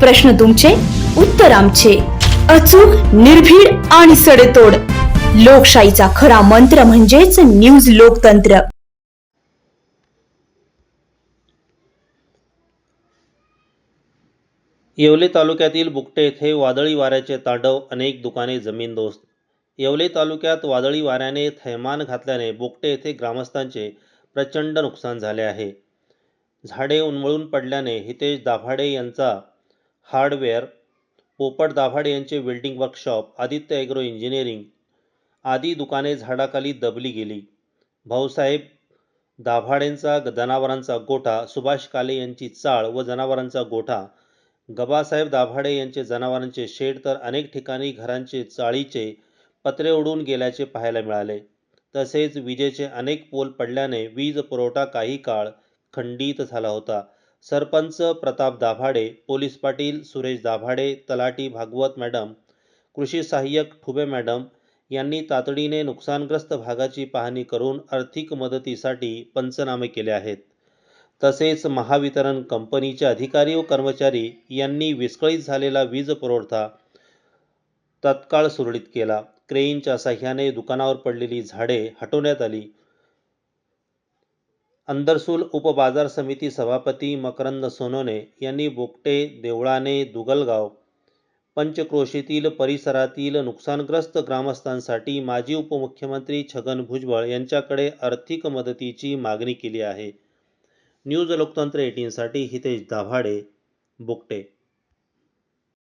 प्रश्न तुमचे उत्तर आमचे. अचूक निर्भीड आणि सडेतोड. लोकशाहीचा खरा मंत्र म्हणजेच न्यूज लोकतंत्र. येवले तालुक्यातील बुकटे येथे वादळी वाऱ्याचे तांडव अनेक दुकाने जमीनदोस्त येवले तालुक्यात वादळी वाऱ्याने थैमान घातल्याने बुकटे येथे ग्रामस्थांचे प्रचंड नुकसान झाले आहे. झाडे उन्मळून पडल्याने हितेश दाभाडे यांचा हार्डवेअर पोपट दाभाडे यांचे welding workshop Aditya agro engineering आदी दुकाने झाडाखाली दबली गेली. भाऊसाहेब दाभाडेंचा जनावरांचा गोठा सुभाष काले यांची चाळ व जनावरांचा गोठा. गबासाहेब दाभाडे यांचे जनावरांचे शेड तर अनेक ठिकाणी घरांचे चाळीचे पत्रे उडून गेल्याचे पाहायला मिळाले. तसेच विजेचे अनेक पोल पडल्याने वीज पुरवठा काही काळ खंडित झाला होता. सरपंच प्रताप दाभाडे पोलीस पाटील सुरेश दाभाडे तलाठी भागवत मॅडम कृषी सहाय्यक ठुबे मॅडम यांनी तातडीने नुकसानग्रस्त भागाची पाहणी करून आर्थिक मदतीसाठी पंचनामे केले आहेत. तसेच महावितरण कंपनीचे अधिकारी व कर्मचारी यांनी विस्कळीत झालेला वीज पुरवठा तत्काळ सुरळीत केला. क्रेनच्या साह्याने दुकानावर पडलेली झाडे हटवण्यात आली. अंदरसूल उपबाजार समिती सभापती मकरंद सोनोने यांनी बोगटे देवळाने दुगलगाव पंचक्रोशीतील परिसरातील नुकसानग्रस्त ग्रामस्थांसाठी माजी उपमुख्यमंत्री छगन भुजबळ यांच्याकडे आर्थिक मदतीची मागणी केली आहे. न्यूज लोकतंत्र एटीनसाठी हितेश दाभाडे बोगटे